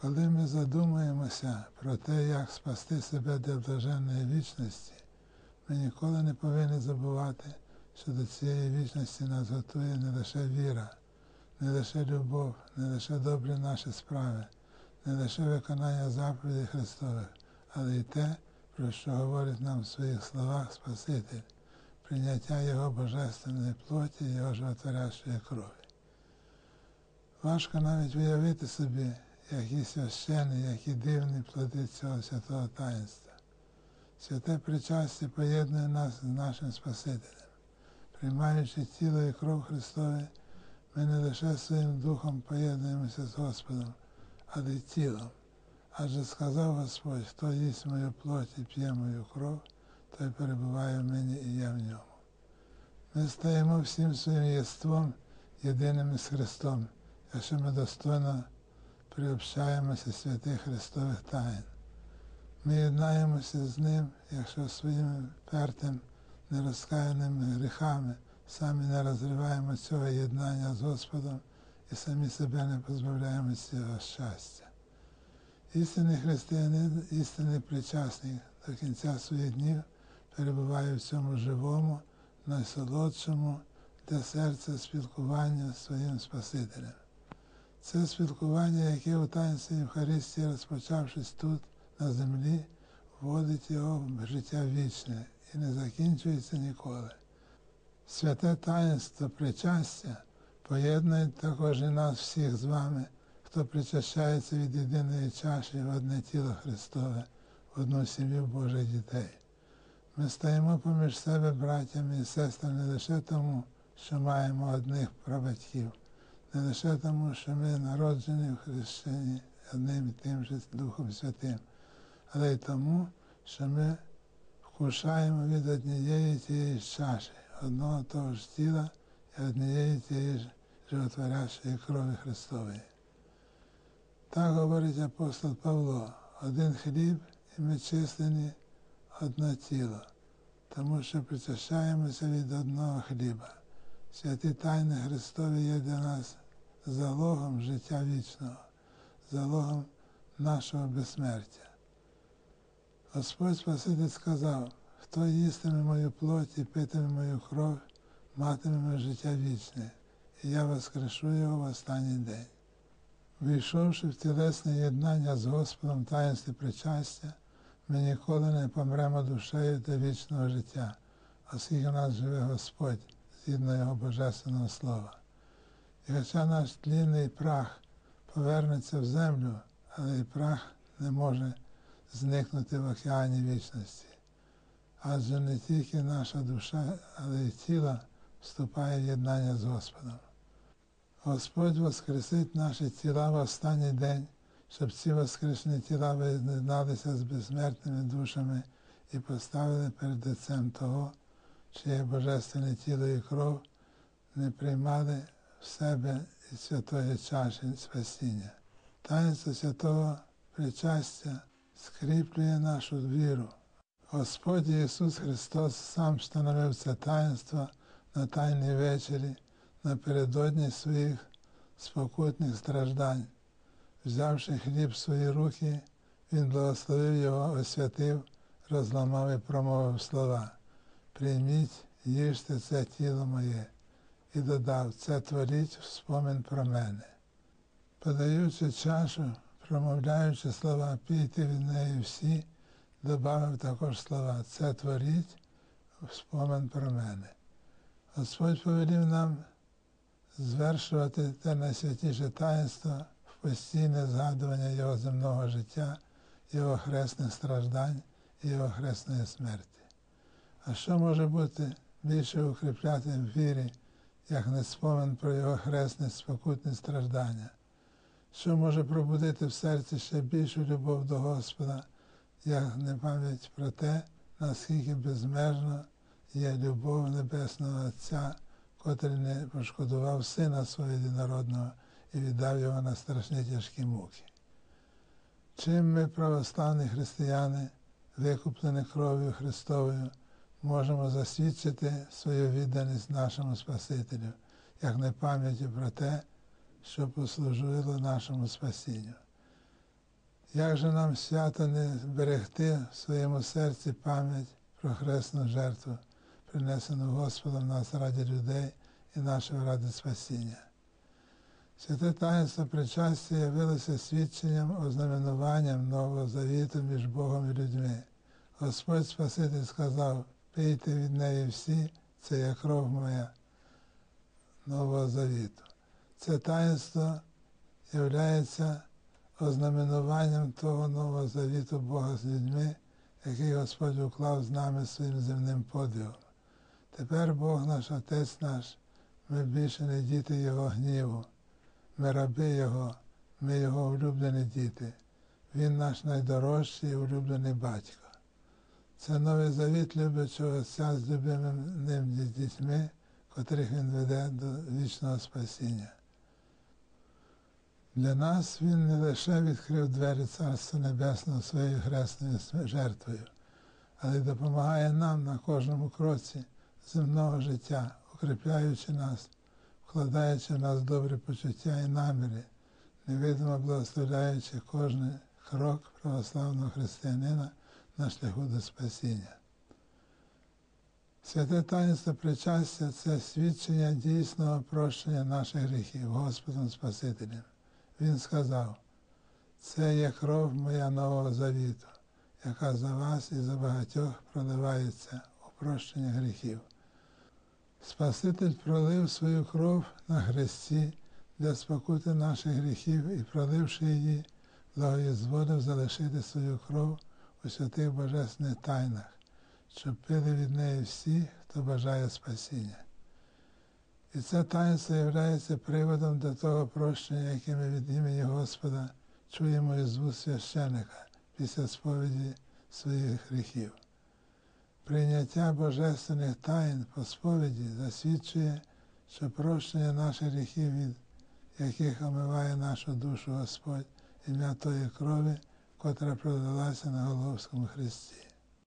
Коли ми задумуємося про те, як спасти себе для блаженної вічності, ми ніколи не повинні забувати, що до цієї вічності нас готує не лише віра, не лише любов, не лише добрі наші справи, не лише виконання заповідей Христових, але й те, про що говорить нам в своїх словах Спаситель, прийняття Його божественної плоті, Його животворящої крові. Важко навіть уявити собі, які священні, які дивні плоди цього святого таїнства. Святе причастя поєднує нас з нашим Спасителем. Приймаючи тіло і кров Христове, ми не лише своїм духом поєднуємося з Господом, але й тілом. Адже сказав Господь, хто їсть мою плоть і п'є мою кров, той перебуває в мені і я в ньому. Ми стаємо всім своїм єством єдиними з Христом, якщо ми достойно приобщаємося святих Христових таїн. Ми єднаємося з Ним, якщо своїми пертим, нерозкаяними гріхами самі не розриваємо цього єднання з Господом і самі себе не позбавляємо цього щастя. Істинний християнин, істинний причасник до кінця своїх днів перебуває в цьому живому, найсолодшому для серця спілкування з своїм Спасителем. Це спілкування, яке у таїнстві Євхаристії, розпочавшись тут, на землі, вводить його в життя вічне і не закінчується ніколи. Святе таїнство причастя поєднує також і нас всіх з вами, хто причащається від єдиної чаші в одне тіло Христове, в одну сім'ю Божих дітей. Ми стаємо поміж себе братями і сестрами не лише тому, що маємо одних прабатьків, не лише тому, що ми народжені в хрещенні одним і тим же Духом Святим, але й тому, що ми вкушаємо від однієї тієї чаші, одного того ж тіла і однієї тієї ж животворящої крові Христової. Так говорить апостол Павло, один хліб і ми числені одне тіло, тому що причащаємося від одного хліба. Святі тайни Христові є для нас залогом життя вічного, залогом нашого безсмертя. Господь Спаситель сказав, хто їстиме мою плоть і питиме мою кров, матиме життя вічне, і я воскрешу його в останній день. Війшовши в тілесне єднання з Господом таїнстві причастя, ми ніколи не помремо душею до вічного життя, оскільки в нас живе Господь згідно Його Божественного Слова. І хоча наш тлінний прах повернеться в землю, але і прах не може зникнути в океані вічності. Адже не тільки наша душа, але й тіло вступає в єднання з Господом. Господь воскресить наші тіла в останній день, щоб ці воскрешені тіла виєдналися з безсмертними душами і поставили перед Отцем того, чиє божественне тіло і кров не приймали в себе із святої чаші спасіння. Таїнство святого причастя скріплює нашу віру. Господь Ісус Христос сам встановив це таїнство на Тайній вечері напередодні своїх спокутних страждань. Взявши хліб в свої руки, Він благословив його, освятив, розламав і промовив слова. Прийміть, їжте це тіло моє, і додав, це творіть в спомин про мене. Подаючи чашу, промовляючи слова, пійте від неї всі, додав також слова, це творіть в спомин про мене. Господь повелів нам звершувати те найсвятіше таїнство в постійне згадування Його земного життя, Його хресних страждань і Його хресної смерті. А що може бути більше укріпляти в вірі, як не спомин про Його хресне спокутне страждання? Що може пробудити в серці ще більшу любов до Господа, як не пам'ять про те, наскільки безмежно є любов Небесного Отця, котрий не пошкодував сина свого єдинородного і віддав його на страшні тяжкі муки. Чим ми, православні християни, викуплені кров'ю Христовою, можемо засвідчити свою відданість нашому Спасителю, як не пам'яті про те, що послужило нашому спасінню. Як же нам свято не берегти в своєму серці пам'ять про хресну жертву, принесену Господом нас раді людей і нашого ради спасіння? Святе таїнство причастя явилося свідченням, ознаменуванням Нового Завіту між Богом і людьми. Господь Спаситель сказав, пийте від неї всі, це є кров моя Нового Завіту. Це таїнство являється ознаменуванням того Нового Завіту Бога з людьми, який Господь уклав з нами своїм земним подвигом. Тепер Бог наш Отець наш, ми більше не діти Його гніву, ми раби Його, ми Його улюблені діти. Він наш найдорожчий і улюблений батько. Це новий завіт люблячого Отця з любимим ним дітьми, котрих він веде до вічного спасіння. Для нас він не лише відкрив двері Царства Небесного своєю хресною жертвою, але й допомагає нам на кожному кроці земного життя, укріпляючи нас, вкладаючи в нас добрі почуття і наміри, невидимо благословляючи кожен крок православного християнина на шляху до спасіння. Святе таїнство причастя це свідчення дійсного прощення наших гріхів Господом Спасителем. Він сказав, це є кров моя нового завіту, яка за вас і за багатьох проливається у прощення гріхів. Спаситель пролив свою кров на хресті для спокути наших гріхів і, проливши її, благоїзволив залишити свою кров у святих божественних тайнах, щоб пили від неї всі, хто бажає спасіння. І це таїнство є приводом до того прощення, яке ми від імені Господа чуємо із вуст священика після сповіді своїх гріхів. Прийняття божественних таїн по сповіді засвідчує, що прощення наших гріхів, від яких омиває нашу душу Господь ім'я тої крові, котра продалася на Головському Христі.